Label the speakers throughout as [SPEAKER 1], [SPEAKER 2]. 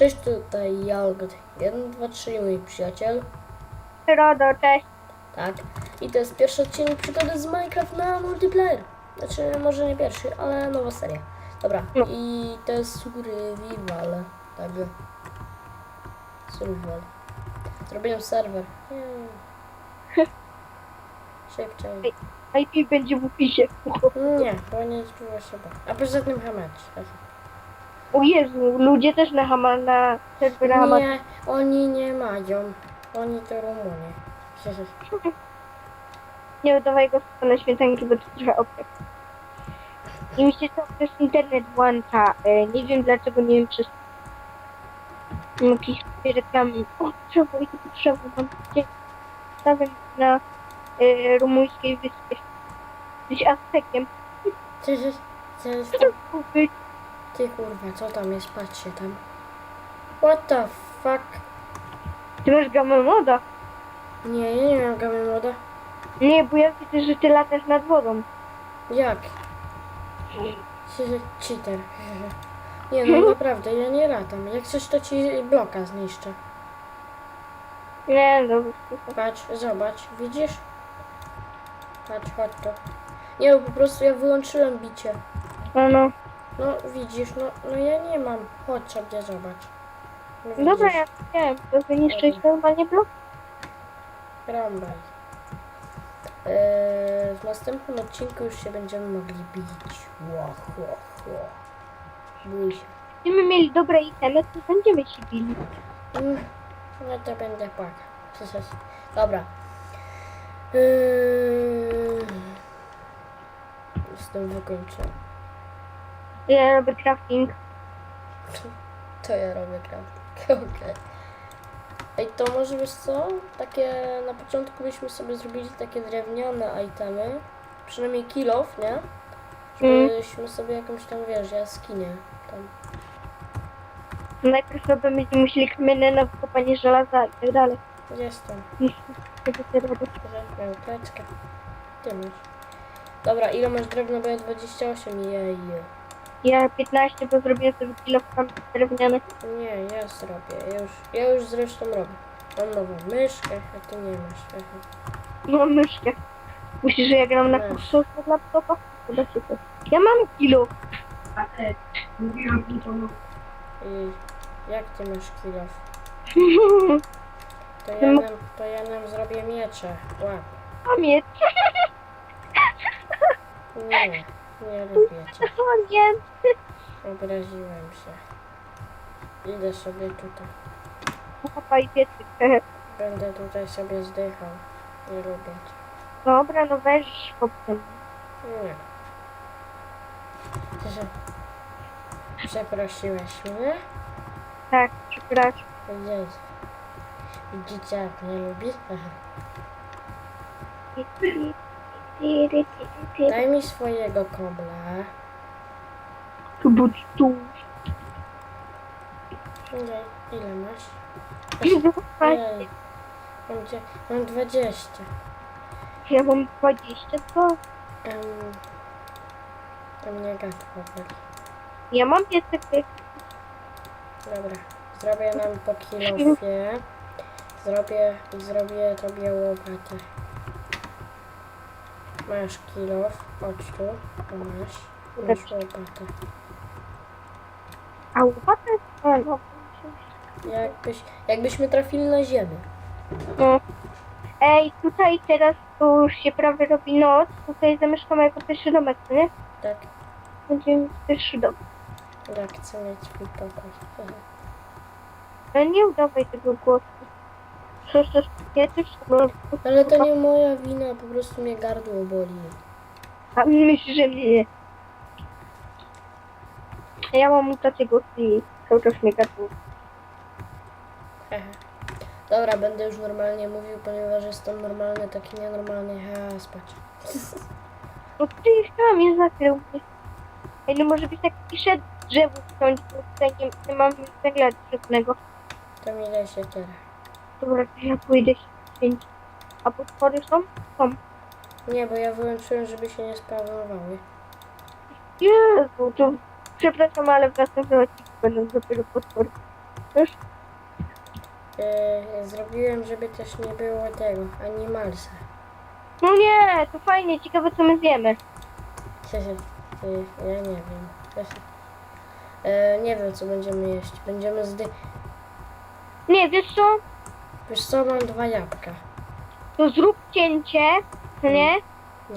[SPEAKER 1] Cześć, tutaj Jalgot 1, 2, 3, mój przyjaciel.
[SPEAKER 2] Rodo, cześć.
[SPEAKER 1] Tak. I to jest pierwszy odcinek przygody z Minecraft na multiplayer. Znaczy, może nie pierwszy, ale nowa seria. Dobra,
[SPEAKER 2] No.
[SPEAKER 1] i to jest survival. Tak. Survival. Zrobiłem serwer. Nie. Szybciej.
[SPEAKER 2] IP będzie w opisie.
[SPEAKER 1] Nie, bo nie czuła się tak. A poza tym hamać.
[SPEAKER 2] O Jezu, ludzie też na Hama, na serwer Hama.
[SPEAKER 1] Nie, oni nie mają. Oni to Rumuni.
[SPEAKER 2] Nie udawaj go stronę świętanki, bo to trochę obciek. I mi się to też internet włącza. E, nie wiem dlaczego, nie wiem czy... Jakieś reklamy. O, drzewo, i to drzewo mam gdzie na e, rumuńskiej wyspie. Jesteś Aztekiem. Co to być?
[SPEAKER 1] Ty kurwa, co tam jest? Patrzcie tam. What the fuck?
[SPEAKER 2] Ty masz gamę moda?
[SPEAKER 1] Nie, ja nie mam gamy moda.
[SPEAKER 2] Nie, bo ja widzę, że ty latasz nad wodą.
[SPEAKER 1] Jak? Che- Cheater. Nie no, naprawdę, ja nie latam. Jak coś, to ci bloka zniszczę.
[SPEAKER 2] Nie, no.
[SPEAKER 1] Patrz, zobacz, widzisz? Patrz, chodź to. Nie, bo po prostu ja wyłączyłem bicie.
[SPEAKER 2] No, no.
[SPEAKER 1] No, widzisz, no, no ja nie mam. Chodź sobie, zobacz. No,
[SPEAKER 2] Dobra,
[SPEAKER 1] widzisz?
[SPEAKER 2] ja wiem. To wyniszczyć normalnie blok?
[SPEAKER 1] Rambaj. Eee, w następnym odcinku już się będziemy mogli bić. Ło, ło, ło. Bój się.
[SPEAKER 2] Gdybyśmy mieli dobre itemy, to będziemy się bili.
[SPEAKER 1] Mm, No to będę płakał. Dobra. Eee, z tym wykończę.
[SPEAKER 2] Ja robię crafting.
[SPEAKER 1] To ja robię crafting. Okej. Ej, to może wiesz co? Takie na początku byśmy sobie zrobili takie drewniane itemy. Przynajmniej kill off, nie? Żebyśmy sobie jakąś tam, wiesz, jaskinię tam.
[SPEAKER 2] Najpierw sobie będziemy musieli kmienę na wykopanie żelaza i tak dalej.
[SPEAKER 1] Jestem. Moją teczkę. Ty masz. Dobra, ile masz drewna? Bo ja 28. Jej.
[SPEAKER 2] Ja 15, bo zrobiłem sobie kilofam drewniane.
[SPEAKER 1] Nie, ja zrobię. Ja już, ja już zresztą robię. Mam nową myszkę, a ty nie masz. Aha.
[SPEAKER 2] Mam myszkę. Myślisz, że ja gram na
[SPEAKER 1] Masz.
[SPEAKER 2] konsolę od laptopa? Chyba się to. Ja mam kilo.
[SPEAKER 1] I jak ty masz kilof? To ja nam, to ja nam zrobię miecze. Łap.
[SPEAKER 2] Mam je.
[SPEAKER 1] Nie, nie lubię cię.
[SPEAKER 2] Nie.
[SPEAKER 1] Obraziłem się. Idę sobie tutaj.
[SPEAKER 2] Papa i piecyk.
[SPEAKER 1] Będę tutaj sobie zdychał. Nie lubię cię.
[SPEAKER 2] Dobra, no weź chłopcem.
[SPEAKER 1] Nie. Że... Przeprosiłeś mnie?
[SPEAKER 2] Tak, przepraszam.
[SPEAKER 1] Jezu. Widzicie jak mnie lubi? Aha. Daj mi swojego kobla.
[SPEAKER 2] Tu budź tu.
[SPEAKER 1] Nie, ile masz? Ej, mam, dzie- mam 20.
[SPEAKER 2] Ja mam 20, co?
[SPEAKER 1] Um, to mnie gatło boli.
[SPEAKER 2] Ja mam piecyk.
[SPEAKER 1] Dobra, zrobię nam po kilofie. Zrobię zrobię tobie łopatę. Masz kilof, chodź tu. O, masz. Masz łopatę.
[SPEAKER 2] A łopatę? No.
[SPEAKER 1] Jakbyś, jakbyśmy trafili na ziemię.
[SPEAKER 2] no. Ej, tutaj teraz tu już się prawie robi noc. Tutaj zamieszkamy jako pierwszy domek, nie?
[SPEAKER 1] Tak,
[SPEAKER 2] Będziemy mieć pierwszy dom.
[SPEAKER 1] jak chcę mieć swój pokój.
[SPEAKER 2] Ale nie udawaj tego głosu. Przecież no,
[SPEAKER 1] Ale to nie moja wina, po prostu mnie gardło boli.
[SPEAKER 2] A myślisz, że mnie nie. Ja mam mutację głosu i cały czas mnie gardło.
[SPEAKER 1] Hehe. Dobra, będę już normalnie mówił, ponieważ jestem normalny, taki nienormalny. Ha, spać.
[SPEAKER 2] No ty chyba mnie zakrył. Ej, no może być taki szedł drzewo bo tutaj nie, mam węgla drzewnego.
[SPEAKER 1] To mi się teraz.
[SPEAKER 2] Dobra, to ja pójdę się święcić. A potwory są? Są.
[SPEAKER 1] Nie, bo ja wyłączyłem, żeby się nie spawnowały.
[SPEAKER 2] Jezu, to przepraszam, ale w następnym odcinku będą dopiero potwory. Już?
[SPEAKER 1] Yy, zrobiłem, żeby też nie było tego, animalsa.
[SPEAKER 2] No nie, to fajnie, ciekawe co my zjemy.
[SPEAKER 1] Yy, ja nie wiem. Yy, nie wiem, co będziemy jeść. Będziemy zdy...
[SPEAKER 2] Nie, wiesz co?
[SPEAKER 1] Wiesz co, mam dwa jabłka.
[SPEAKER 2] To zrób cięcie, no nie?
[SPEAKER 1] No,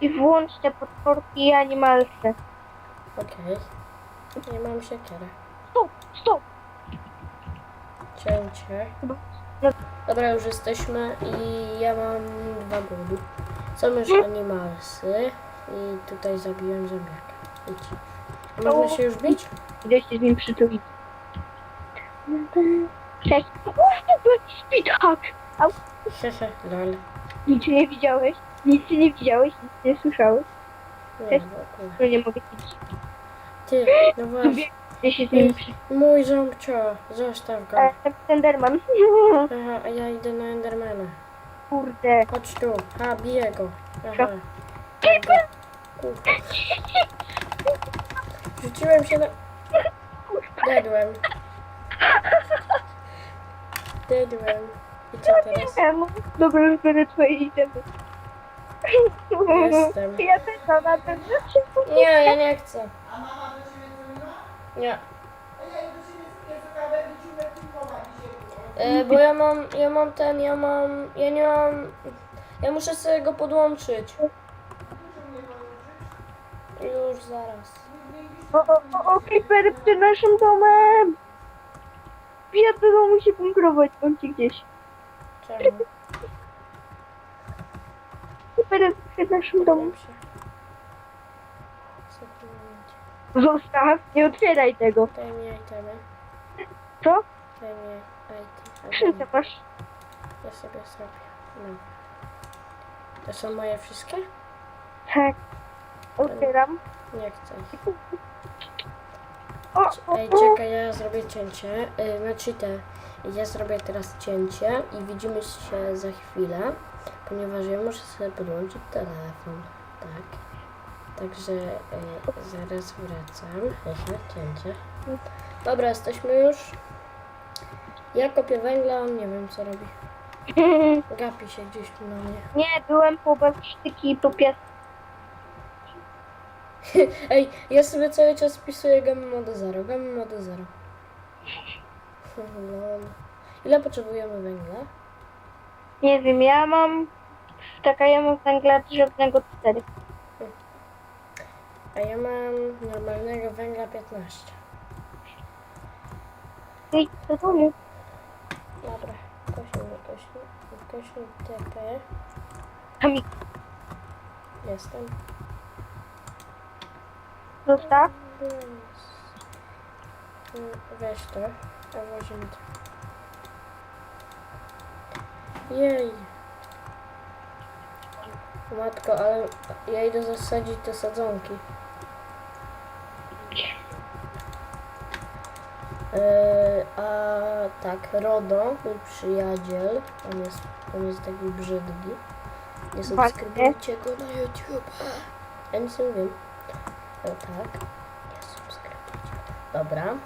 [SPEAKER 2] I włącz te potworki i animalsy.
[SPEAKER 1] okej. Nie mam siekierę.
[SPEAKER 2] Stop, stop.
[SPEAKER 1] Cięcie.
[SPEAKER 2] No.
[SPEAKER 1] Dobra, już jesteśmy i ja mam dwa głodu. Są już animalsy i tutaj zabiłem zombiaka. Idź. A Można się już bić?
[SPEAKER 2] Idę się z nim przytulić. Cześć. Speedhack.
[SPEAKER 1] Hehe, lol.
[SPEAKER 2] nic nie widziałeś? Nic nie widziałeś, nic nie słyszałeś. Cześć. No nie mogę ci
[SPEAKER 1] Ty, no właśnie.
[SPEAKER 2] Idę się z nim przy...
[SPEAKER 1] Mój ząbcio, zostaw go.
[SPEAKER 2] E, Enderman.
[SPEAKER 1] Aha, a ja idę na Endermana.
[SPEAKER 2] Kurde.
[SPEAKER 1] Chodź tu. Ha, biję go. Aha. Kurwa. Rzuciłem się na... Dedłem. Dedłem. I co teraz?
[SPEAKER 2] Ja, no, dobra, już biorę twoje itemy.
[SPEAKER 1] Jestem.
[SPEAKER 2] Ja też mam na ten
[SPEAKER 1] Nie, ja nie chcę. Nie. E, bo ja mam, ja mam ten, ja mam, ja nie mam, ja muszę sobie go podłączyć. Już zaraz.
[SPEAKER 2] O, o, o, o, creeper przed naszym domem! Ja do domu się bunkrować, bądźcie gdzieś.
[SPEAKER 1] Czemu?
[SPEAKER 2] Creeper przed naszym domem.
[SPEAKER 1] Sekundnie.
[SPEAKER 2] Zostaw, nie otwieraj tego.
[SPEAKER 1] Daj mi itemy.
[SPEAKER 2] Co?
[SPEAKER 1] Daj mi item.
[SPEAKER 2] Skrzynkę masz.
[SPEAKER 1] Ja sobie zrobię. No. To są moje wszystkie?
[SPEAKER 2] Tak. Otwieram.
[SPEAKER 1] Nie chcę ich. Ej, czekaj, ja zrobię cięcie. Yy, znaczy te, ja zrobię teraz cięcie i widzimy się za chwilę, ponieważ ja muszę sobie podłączyć telefon. Tak. Także yy, zaraz wracam. Aha, cięcie. Dobra, jesteśmy już. Ja kopię węgla, on nie wiem co robi. Gapi się gdzieś tu na mnie.
[SPEAKER 2] Nie, byłem po sztyki i po piasku.
[SPEAKER 1] Ej, ja sobie cały czas wpisuję gamma do 0, gamma do 0. Lol. Ile potrzebujemy węgla?
[SPEAKER 2] Nie wiem, ja mam... Taka ja mam węgla drzewnego 4.
[SPEAKER 1] A ja mam normalnego węgla 15.
[SPEAKER 2] Idź do domu.
[SPEAKER 1] Dobra, kościół, kościół, kościół TP.
[SPEAKER 2] Kamik,
[SPEAKER 1] Jestem.
[SPEAKER 2] Zostaw.
[SPEAKER 1] Weź to, a wozimy to. Jej. Matko, ale ja idę zasadzić te sadzonki. Yy, a tak, Rodo, mój przyjaciel, on jest, on jest taki brzydki. Nie subskrybujcie go na YouTube. Ja nic nie wiem. O, tak, nie subskrybujcie. Dobra. Mm.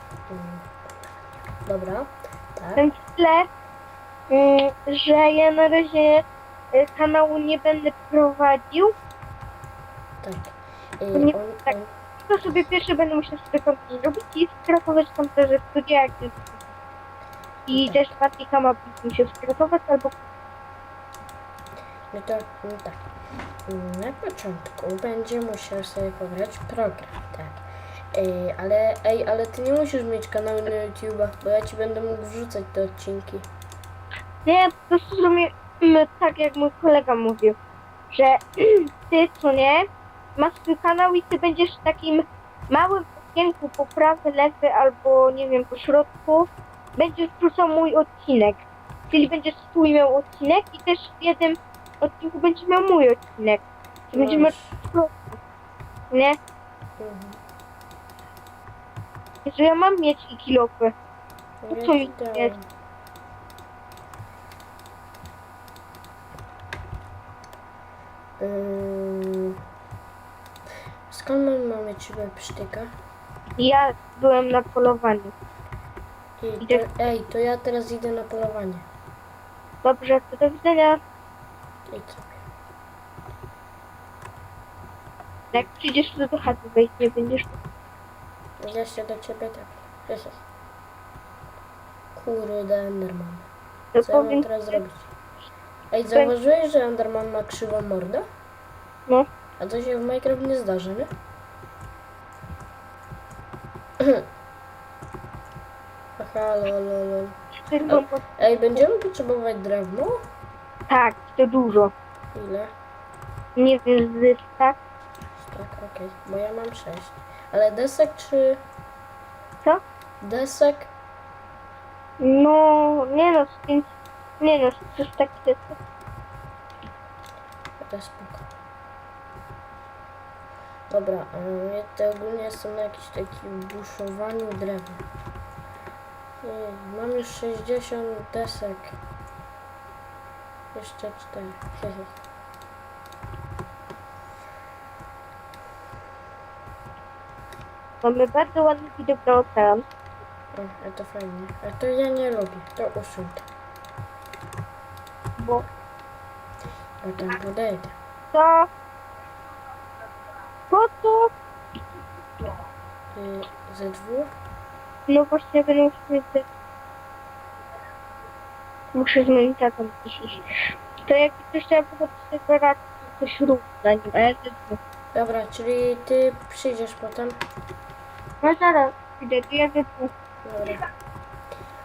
[SPEAKER 1] Dobra, tak.
[SPEAKER 2] Ten tyle, mm, że ja na razie y, kanału nie będę prowadził.
[SPEAKER 1] Tak. Yy,
[SPEAKER 2] nie-
[SPEAKER 1] on,
[SPEAKER 2] tak.
[SPEAKER 1] on,
[SPEAKER 2] To sobie pierwsze będę musiał sobie konto zrobić i skratować komputerze studia jak jest. I
[SPEAKER 1] Tak.
[SPEAKER 2] też Matika ma mi się skratować albo
[SPEAKER 1] No to no tak. Na początku będzie musiał sobie pobrać program, tak. Ej, ale, ej, ale ty nie musisz mieć kanału na YouTube'a, bo ja ci będę mógł wrzucać te odcinki.
[SPEAKER 2] Nie, po prostu tak, jak mój kolega mówił, że ty, co nie, masz swój kanał i ty będziesz w takim małym okienku po prawy, lewy albo nie wiem, po środku, będziesz wrzucał mój odcinek. Czyli będziesz swój miał odcinek i też w jednym odcinku będziesz miał mój odcinek. I będziemy,
[SPEAKER 1] Masz.
[SPEAKER 2] nie?
[SPEAKER 1] Mhm.
[SPEAKER 2] Że ja mam mieć i kilofy.
[SPEAKER 1] Ja
[SPEAKER 2] co
[SPEAKER 1] ci dałem.
[SPEAKER 2] jest?
[SPEAKER 1] Ym, Skąd my mamy ciebie psztyka?
[SPEAKER 2] Ja byłem na polowaniu.
[SPEAKER 1] I
[SPEAKER 2] Idę.
[SPEAKER 1] to, ej, to ja teraz idę na polowanie.
[SPEAKER 2] Dobrze, to do widzenia.
[SPEAKER 1] Idź sobie.
[SPEAKER 2] Jak przyjdziesz do chaty wejść, nie będziesz...
[SPEAKER 1] Ja się do ciebie tak. Jezus. Kurde, Enderman. Co ja mam teraz zrobić? Ej, zauważyłeś, że Enderman ma krzywą mordę?
[SPEAKER 2] No.
[SPEAKER 1] A to się w Minecraft nie zdarzy, nie? Aha, lol, lol. Ej, będziemy potrzebować drewno?
[SPEAKER 2] Tak, to dużo.
[SPEAKER 1] Ile?
[SPEAKER 2] Nie wiem, z tak?
[SPEAKER 1] Tak, okej, bo ja mam sześć. Ale desek czy...
[SPEAKER 2] Co?
[SPEAKER 1] Desek?
[SPEAKER 2] No, nie no, z pięć... Nie no, z 300 kwiatów.
[SPEAKER 1] To spoko. Dobra, ja to ogólnie jestem na jakimś takim buszowaniu drewna. Nie, mam już 60 desek. Jeszcze 4. Hehe.
[SPEAKER 2] Mamy bardzo ładny widok na ocean.
[SPEAKER 1] O, to fajnie. A to ja nie lubię. To usuń.
[SPEAKER 2] Bo
[SPEAKER 1] Bo tam podejdę.
[SPEAKER 2] to... Po co?
[SPEAKER 1] Y, ze dwóch?
[SPEAKER 2] No właśnie będę musiał... Muszę z moim tatą gdzieś. To jak trzeba było do serwera, to coś rób na nim, a ja też nie.
[SPEAKER 1] Dobra, czyli ty przyjdziesz potem?
[SPEAKER 2] No zaraz, idę, to ja też nie.
[SPEAKER 1] Dobra.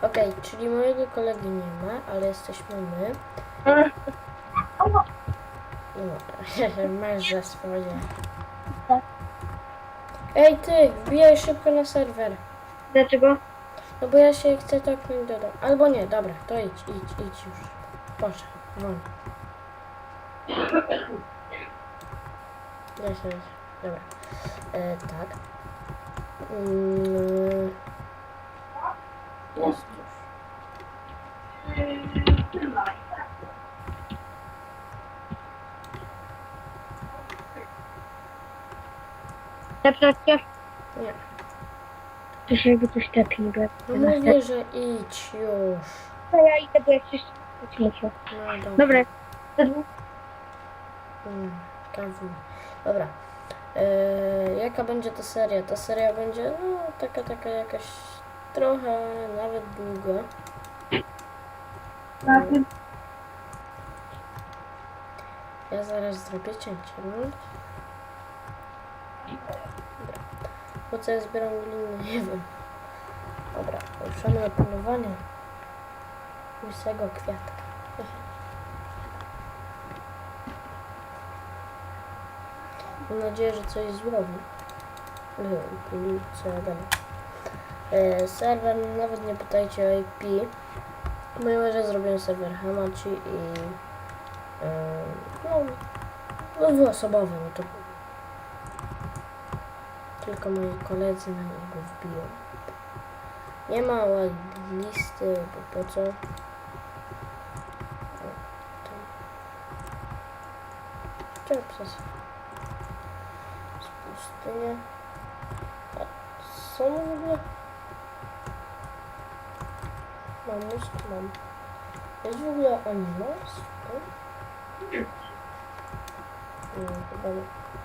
[SPEAKER 1] Okej, czyli mojego kolegi nie ma, ale jesteśmy my. No, masz za swoje.
[SPEAKER 2] Tak.
[SPEAKER 1] Ej ty, wbijaj szybko na serwer.
[SPEAKER 2] Dlaczego?
[SPEAKER 1] No bo ja się chcę topnąć do domu. Albo nie, dobra, to idź, idź, idź już. Proszę, won. Ja się, dobra. E, tak. Mm, jest już. Nie.
[SPEAKER 2] To się jakby coś takiego.
[SPEAKER 1] No mówię, że idź już.
[SPEAKER 2] To ja idę, bo ja się coś muszę.
[SPEAKER 1] No dobra.
[SPEAKER 2] Dobra.
[SPEAKER 1] Mm, kawu. Dobra. E, jaka będzie ta seria? Ta seria będzie no taka, taka jakaś trochę nawet długa. Mm, Ja zaraz zrobię cięcie. No. Dobra. Po co ja zbieram gliny? Nie wiem. Dobra, ruszamy na polowanie. Łysego kwiatka. Mam nadzieję, że coś złowi. Yy, Co ja gadam. E, serwer, nawet nie pytajcie o IP. Ponieważ ja zrobiłem serwer Hamachi i e, no, no dwuosobowy, no to tylko moi koledzy na niego wbiją. Nie ma listy, bo po co? Chciałem przez pustynię. A co w ogóle? Mam mózg, mam. Jest w ogóle animals? Nie, chyba nie. Znaczy nie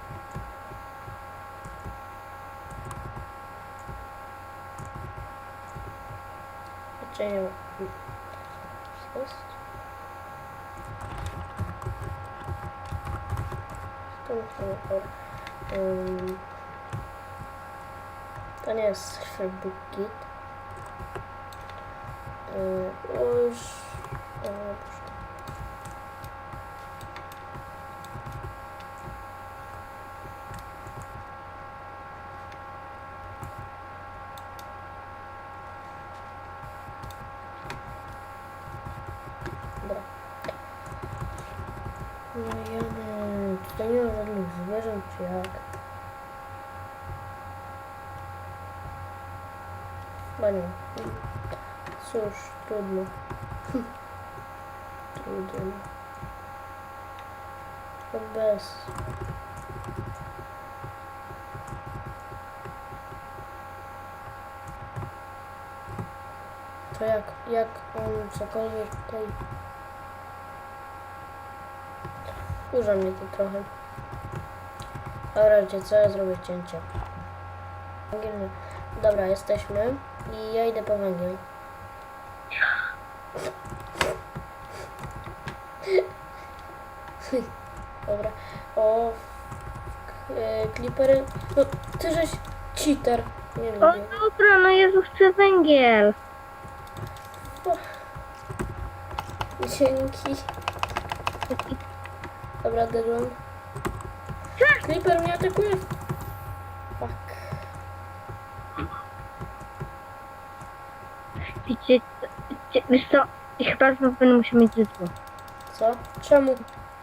[SPEAKER 1] ma. Co jest? Skąd to dobra. Um, to nie jest Facebook Git. Yy, no już... O, Boże. Dobra. No jadę. Tutaj nie ma żadnych zwierząt czy jak. Chyba nie. Cóż, trudno. trudno. No bez. To jak, jak on cokolwiek tutaj... Kurza mnie to trochę. Dobra, wiecie co, ja zrobię cięcie. Dobra, jesteśmy i ja idę po węgiel. Dobra. O, k- klipery. No, ty żeś cheater. Nie
[SPEAKER 2] O
[SPEAKER 1] lubię.
[SPEAKER 2] dobra, no Jezu, chcę węgiel.
[SPEAKER 1] Dzięki. Dobra, dedłem. Creeper mnie atakuje. Fuck.
[SPEAKER 2] Wiecie, wiecie, wiesz co, i chyba znowu będę musiał mieć zyskło.
[SPEAKER 1] Co? Czemu?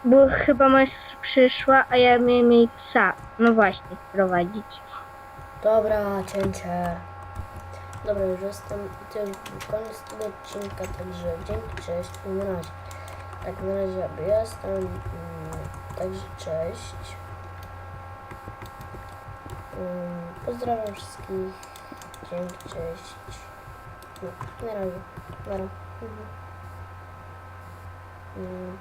[SPEAKER 2] Bo chyba moja siostra przyszła, a ja miałem jej psa. No właśnie, sprowadzić.
[SPEAKER 1] Dobra, cięcie. Dobra, już jestem. To już koniec tego odcinka, także dzięki, cześć i na razie. Tak, na razie ja jestem. mm, Także cześć. Mm, Pozdrawiam wszystkich. Dzięki, cześć. No, na razie. Na razie. Mhm. Mm.